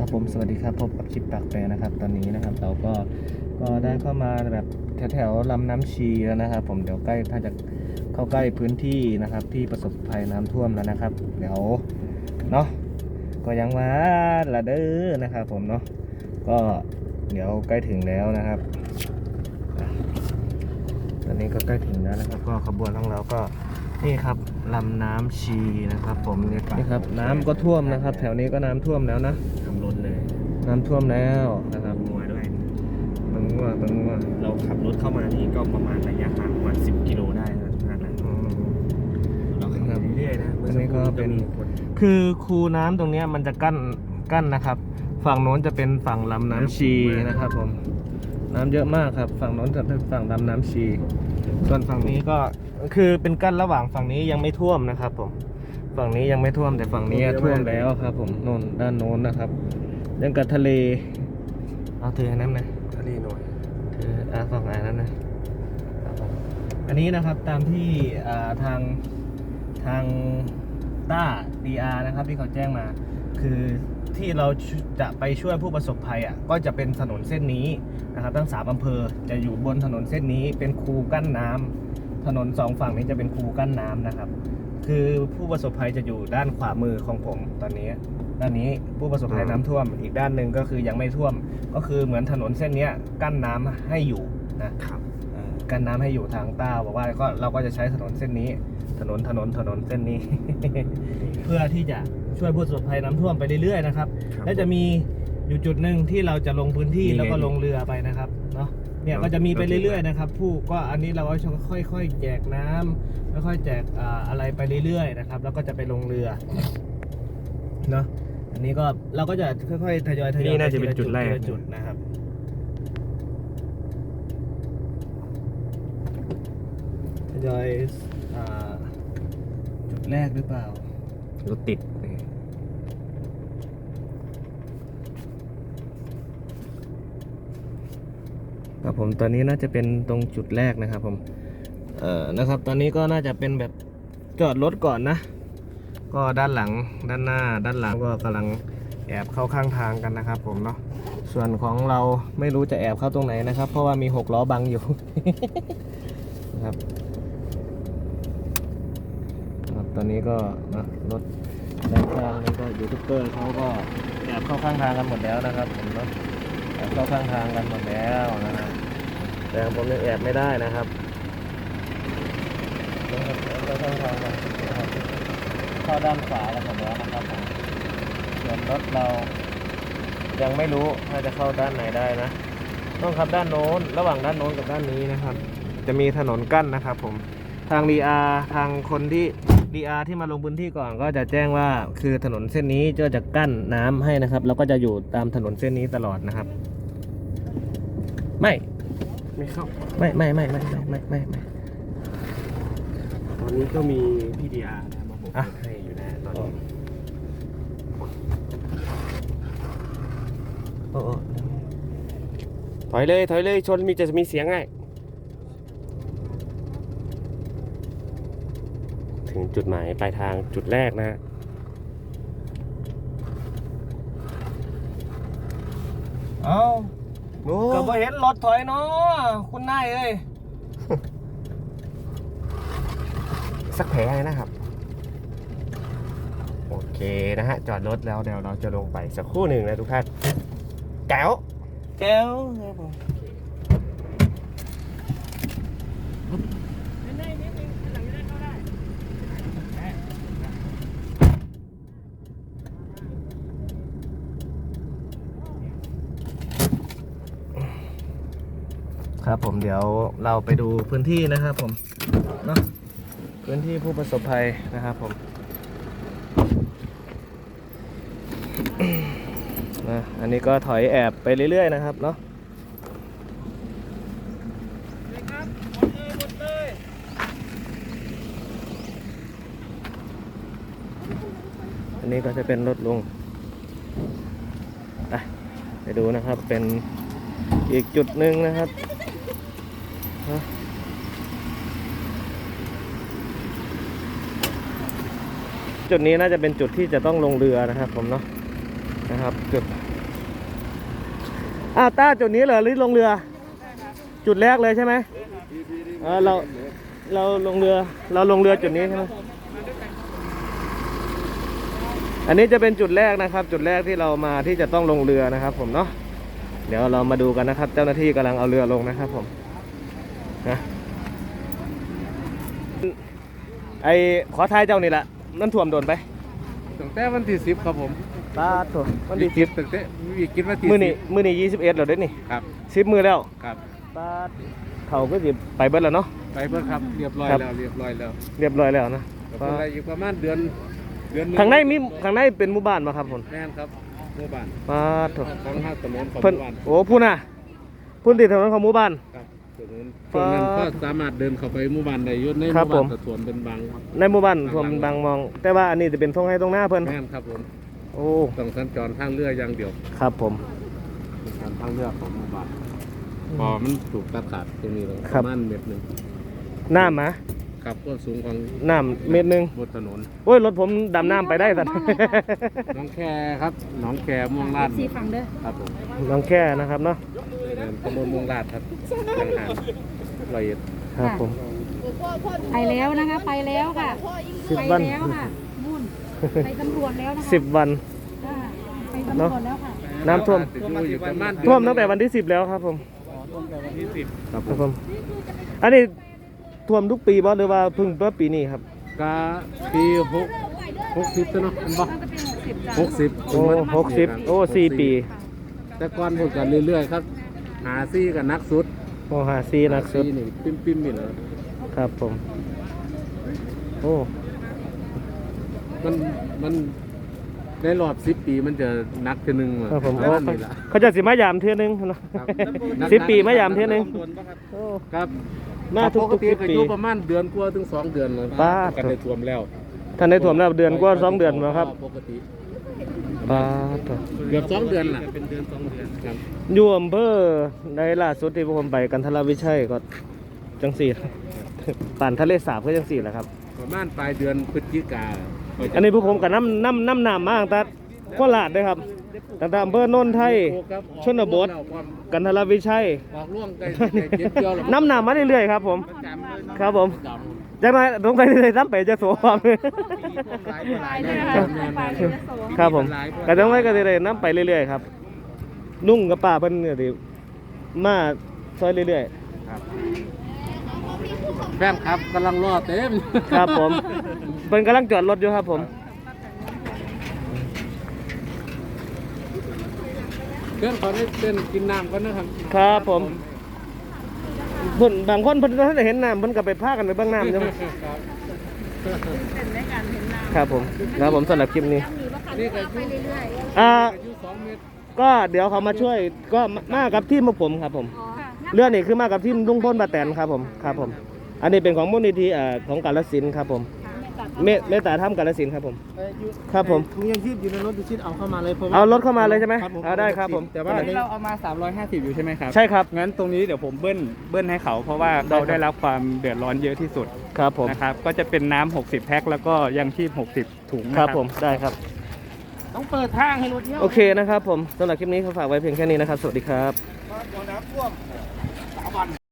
ครับผมสวัสดีครับพบกับชิปปากแปรนะครับ ตอนนี้นะครับ เราก็ก็ได้เข้ามาแบบแถวๆลำน้ำชีแล้วนะครับ ผมเดี๋ยวใกล้ถ้าจะเข้าใกล้พื้นที่นะครับ ที่ประสบภัยน้ำท่วมแล้วนะครับ เดี๋ยวเนาะก็ยังว่าละเด้อนะครับ ผมเนาะก็เดี๋ยวใกล้ถึงแล้วนะครับอะตอนนี้ก็ใกล้ถึงแล้วนะครับ ก็ขบวนของเราก็นี่ครับลำน้ำชีนะครับ ผมนี่นี่ครับน้ำก็ท่วมนะครับ แถวนี้ก็น้ำท่วมแล้วนะ ทำรถเลยน้ำท่วมแล้วนะครับงัวด้วยบังว่าบังว่าเราขับรถเข้ามานี่ก็ประมาณระยะทางประมาณ10กิโลได้นะทุกท่านนะอืมเราขับไปเรื่อยๆนะอันนี้ก็เป็นมื่อสัครู่จะมีคนคือคูน้ำตรงเนี้ยมันจะกั้นกั้นนะครับ ฝั่งโน้นจะเป็นฝั่งลำน้ำชีนะครับผมน้ำเยอะมากครับ ฝั่งโน้นจะเป็นฝั่งลำน้ำชี ส่วนฝั่งนี้ก็คือเป็นกั้นระหว่างฝั่งนี้ยังไม่ท่วมนะครับผม ฝั่งนี้ยังไม่ท่วมแต่ฝั่งนี้ท่วมแล้วครับ ผมโน่นด้านโน้นนะครับ ยังกับทะเล เอาถืออันนั้นนะทะเลหน่อยคืออ่าสองอันนั้นนะครับผมอันนี้นะครับตามที่อ่าทางทางต้า DR นะครับที่เขาแจ้งมา คือที่เราจะไปช่วยผู้ประสบภัยอะก็จะเป็นถนนเส้นนี้นะครับ ทั้งสามอำเภอจะอยู่บนถนนเส้นนี้เป็นคูกั้นน้ำ ถนนสองฝั่งนี้จะเป็นคูกั้นน้ำนะครับ คือผู้ประสบภัยจะอยู่ด้านขวามือของผมตอนนี้ด้านนี้ผู้ประสบภัยน้ำท่วมอีกด้านหนึ่งก็คือยังไม่ท่วม ก็คือเหมือนถนนเส้นเนี้ยกั้นน้ำให้อยู่นะครับเอ่อกั้นน้ำให้อยู่ทางใต้บอกว่าก็เราก็จะใช้ถนนเส้นนี้ ถนนถนนถนนเส้นนี้ เพื่อที่จะช่วยผู้ประสบภัยน้ำท่วมไปเรื่อยๆนะครับครับ และจะมีอยู่จุดหนึ่งที่เราจะลงพื้นที่นี่ไงแล้วก็ลงเรือไปนะครับ เนาะเนี่ยก็จะมีไปเรื่อยๆนะครับผู้ก็อันนี้เราก็ค่อยๆแจกน้ำค่อยๆแจกอ่าอะไรไปเรื่อยๆนะครับ แล้วก็จะไปลงเรือเนาะอันนี้ก็เราก็จะค่อยๆทยอยทยอยนี่น่าจะเป็นจุดแรกทีละจุดนะครับทยอยอ่าจุดแรกหรือเปล่ารถติด ครับผมตอนนี้น่าจะเป็นตรงจุดแรกนะครับผมเอ่อนะครับตอนนี้ก็น่าจะเป็นแบบจอดรถก่อนนะ ก็ด้านหลังด้านหน้าด้านหลังก็กำลังแอบเข้าข้างทางกันนะครับผมเนาะส่วนของเราไม่รู้จะแอบเข้าตรงไหนนะครับ เพราะว่ามีหกล้อบังอยู่นะครับครับตอนนี้ก็นะรถด้านข้างนี่ก็ยูทูบเบอร์เขาก็แอบเข้าข้างทางกันหมดแล้วนะครับผมเนาะ เข้าข้างทางกันหมดแล้วนะฮะแต่ผมยังแอบไม่ได้นะครับเข้าข้างทางกันเข้าด้านขวากันหมดแล้วนะครับผมส่วนรถเรา ยังไม่รู้ว่าจะเข้าด้านไหนได้นะ ต้องขับด้านโน้น ระหว่างด้านโน้นกับด้านนี้นะครับ จะมีถนนกั้นนะครับ ผม ทาง DR ทางคนที่ DR ที่มาลงพื้นที่ก่อนก็จะแจ้งว่าคือถนนเส้นนี้ก็จะกั้นน้ำให้นะครับ แล้วก็จะอยู่ตามถนนเส้นนี้ตลอดนะครับ ไม่ไม่เข้าไม่ไม่ไม่ไม่ไม่ไม่ไม่ไม่ตอนนี้ก็มีพี่ดีอาร์นะมาโบกอะรถให้อยู่นะตอนนี้โอ้โอ้ถอยเลยถอยเลยชนมีจะมีเสียงไง ถึงจุดหมายปลายทางจุดแรกนะฮะเอ้าโอ้ก็บ่เห็นรถถอยเนาะคุณนายเอ้ยสักแผลเลยนะครับ โอเคนะฮะ จอดรถแล้วเดี๋ยวเราจะลงไปสักครู่หนึ่งนะทุกท่านแก้ว แก้วครับผม ครับ ผมเดี๋ยวเราไปดูพื้นที่นะครับ ผมเนาะพื้นที่ผู้ประสบภัยนะครับ ผมนะอันนี้ก็ถอยแอบไปเรื่อย ๆ นะครับเนาะอันนี้ก็จะเป็นรถลุงไปดูนะครับเป็นอีกจุดหนึ่งนะครับ จุดนี้น่าจะเป็นจุดที่จะต้องลงเรือนะครับผมเนาะนะครับ จุดอ้าวต้าจุดนี้เหรอหรือลงเรือ จุดแรกเลยใช่ไหมเออเราเราลงเรือ เราลงเรือจุดนี้ใช่ไหมอันนี้จะเป็นจุดแรกนะครับ จุดแรกที่เรามาที่จะต้องลงเรือนะครับ ผมเนาะเดี๋ยวเรามาดูกันนะครับ เจ้าหน้าที่กำลังเอาเรือลงนะครับผม นะไอขอทายเจ้านี่แหละนั่นถ่วมโดนไปตั้งแต่วันที่สิบครับผมตาถ่วมมันดีสิบตั้งแต่วิกฤตวันที่มือนี่สิบมือนี่ยี่สิบเอ็ดแล้วเด้นี่ครับสิบมือแล้วครับตาเขาก็สิไปเบิดแล้วเนาะไปเพิ่นครับเรียบร้อยครับแล้วเรียบร้อยแล้วเรียบร้อยแล้วนะก็เป็นอะไรอยู่ประมาณเดือนเดือนหงข้างในมีข้างในเป็นหมู่บ้านมาครับผมแม่นครับหมู่บ้านปาดโถของห้างถนนของหเพิ่นมู่บ้านโอ้พูดน่ะพูดติดถนนของหมู่บ้าน ครับถนนตรงนั้นก็สามารถเดินเข้าไปหมู่บ้านได้อยุ่ในหครับมู่บ้านผมสะทวนเป็นบางในหมู่บ้านผมบางมอง แต่ว่าอันนี้จะเป็นทงให้ตรงหน้าเพิ่นแม่นครับผมโอ้ต้องสัญจรทางเรืออย่างเดียวครับผม เป็นการทางเรือของหมู่บ้านพอมันถูกตัดขาดตรงนี้เลยครัปบระมาณเมตรหนึ่งน้ำมาครับก็สูงของน้ำเม็ดหนึงบนถนนโอ้ยรถผมดำน้ำไปได้สัตว์น้องแคครับน้องแคม่วงลาดสีฝั่งเด้อครับผมน้องแค่นะครับเนาะเดิน ตำบลม่วงลาดครับทางหารร้อยเอ็ดครับผม ไปแล้วนะคะ ไปแล้วค่ะสิบไปวัน แล้วค่ะนู่นไปตำรวจแล้วนะคะสิบวัน อ่าไปตำรวจแล้วค่ะ น้ำท่วมอยู่ประมาณท่วมตั้งแต่วันที่สิบแล้วครับผม ท่วมแต่วันที่สิบครับครับผมอันนี้ท่วมทุกปีบ่หรือว่าเพิ่งเมื่อปีนี้ครับกาปีหกหกสิบเนาะอันบ่น่าจะเป็นหกสิบจ้ะหกสิบโอ้หกสิบโอ้สี่ปี แต่ก่อนพูดกันเรื่อยๆครับ หาซี่กับนักสุดโอ้หาซีนักสุดหาซี่นี่ปิ้มปิ้มๆนี่เหรอครับผม โอ้มันมันในรอบสิบปีมันจะนักทีหนึงเหรอครับผมประโอ้มาณนี้ล่ะเขาจะสิมายามเทื่อนึงเนาะครับสิบปีมายามเทื่อนึง โอ้ครับมาทุกปทุกกติสิบก็ปีอยู่ประมาณเดือนกว่าถึงสองเดือนเลยบ้า กันได้ท่วมแล้วท่านได้ถ่วมแล้วเดือนกว่าสองเดือนมาครับ ปกติ ปาดเถอะเกือบสองเดือนล่ะเป็นเดือนสองเดือนครับอยู่อำเภอในล่าสุดที่ผมไปกันทรวิชัยก็จังสี่ป่านทะเลสาบก็จังสี่แหละครับประมาณปลายเดือนพฤศจิกาอันนี้พวกผมกับน้ำน้ำน้ำน้ำมากแต่โคราชด้วยครับตั้งแต่อำเภอโนนไทยชนบทกันทรวิชัยออกร่วงใกล้เก็บเกี่ยวแล้วน้ำน้ำมาเรื่อยๆครับ ผมจำเลยเนาะครับผม จำจากนั้นตรงไปเลยซ้ำไปจะโสความหลายไปหลายเลยคค่ะรับไปเลยโสครับผมก็ต้องไปก็เลยน้ำไปเรื่อยๆครับนุ่งกับป่าเพิ่นเนี่ยดิมาซอยเรื่อยแฟนครับกำลังรอเต็มๆครับผมเพิ่นกำลังจอดรถอยู่ครับผมเพื่อนเขาได้เต้นกินน้ำกันนะครับครับผม เพิ่นบางคนเพิ่นถ้าได้เห็นน้ำเพิ่นก็ไปพากันไปเบิ่งน้ำใช่ไหมครับครับผมครับผมสำหรับคลิปนี้นี่ก็ไปเรื่อยอ่า อายุสองเมตรก็เดี๋ยวเขามาช่วยก็มามากับทีมพวกผมครับผม ๆอ๋อค่ะเรื่องนี้คือมากับทีมลุงพลป้าแตนครับผมครับผม อันนี้เป็นของมูลนิธิเอ่อของกาลสินธุ์ครับผม เมเมตตาธรรมกาลสินธุ์ครับผมครับผม ถุงยังชีพอยู่ในรถดูชิดเอาเข้ามาเลยพะว่เอารถเข้ามาเลยใช่ไหมครับผมเอาได้ครับผมแต่ว่าอันนี้เราเอามา 350 อยู่ใช่ไหมครับ ใช่ครับ งั้นตรงนี้เดี๋ยวผมเบิ้ลเบิ้ลให้เขา เพราะว่าได้ครับ เขาได้รับความเดือดร้อนเยอะที่สุดครับผม นะครับ ก็จะเป็นน้ำ 60 แพ็คแล้วก็ยังชีพ 60 ถุงนะครับผม ได้ครับ ต้องเปิดทางให้รถเที่ยว โอเคนะครับผมสำหรับคลิปนี้เขาฝากไว้เพียงแค่นี้นะครับ สวัสดีครับ